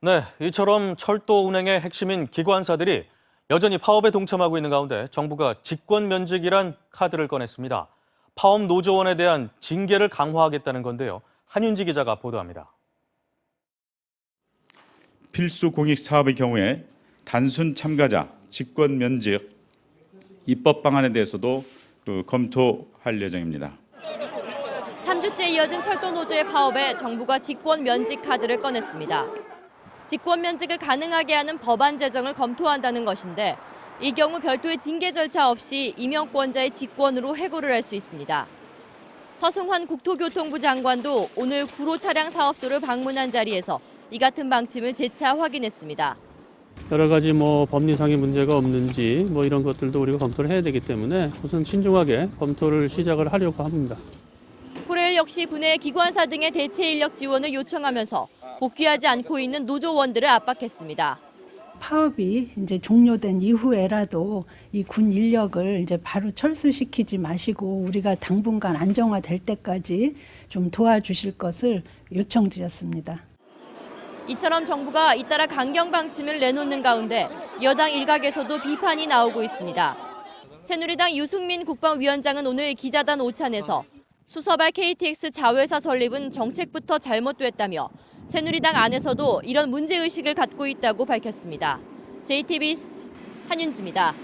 네, 이처럼 철도 운행의 핵심인 기관사들이 여전히 파업에 동참하고 있는 가운데 정부가 직권 면직이란 카드를 꺼냈습니다. 파업 노조원에 대한 징계를 강화하겠다는 건데요. 한윤지 기자가 보도합니다. 필수 공익 사업의 경우에 단순 참가자 직권 면직 입법 방안에 대해서도 그 검토할 예정입니다. 3주째 이어진 철도 노조의 파업에 정부가 직권 면직 카드를 꺼냈습니다. 직권 면직을 가능하게 하는 법안 제정을 검토한다는 것인데 이 경우 별도의 징계 절차 없이 임명권자의 직권으로 해고를 할 수 있습니다. 서승환 국토교통부 장관도 오늘 구로 차량 사업소를 방문한 자리에서 이 같은 방침을 재차 확인했습니다. 여러 가지 뭐 법리상의 문제가 없는지 뭐 이런 것들도 우리가 검토를 해야 되기 때문에 우선 신중하게 검토를 시작을 하려고 합니다. 코레일 역시 군의 기관사 등의 대체 인력 지원을 요청하면서 복귀하지 않고 있는 노조원들을 압박했습니다. 파업이 이제 종료된 이후에라도 이 군 인력을 이제 바로 철수시키지 마시고 우리가 당분간 안정화될 때까지 좀 도와주실 것을 요청드렸습니다. 이처럼 정부가 잇따라 강경 방침을 내놓는 가운데 여당 일각에서도 비판이 나오고 있습니다. 새누리당 유승민 국방위원장은 오늘 기자단 오찬에서 수서발 KTX 자회사 설립은 정책부터 잘못됐다며 새누리당 안에서도 이런 문제의식을 갖고 있다고 밝혔습니다. JTBC 한윤지입니다.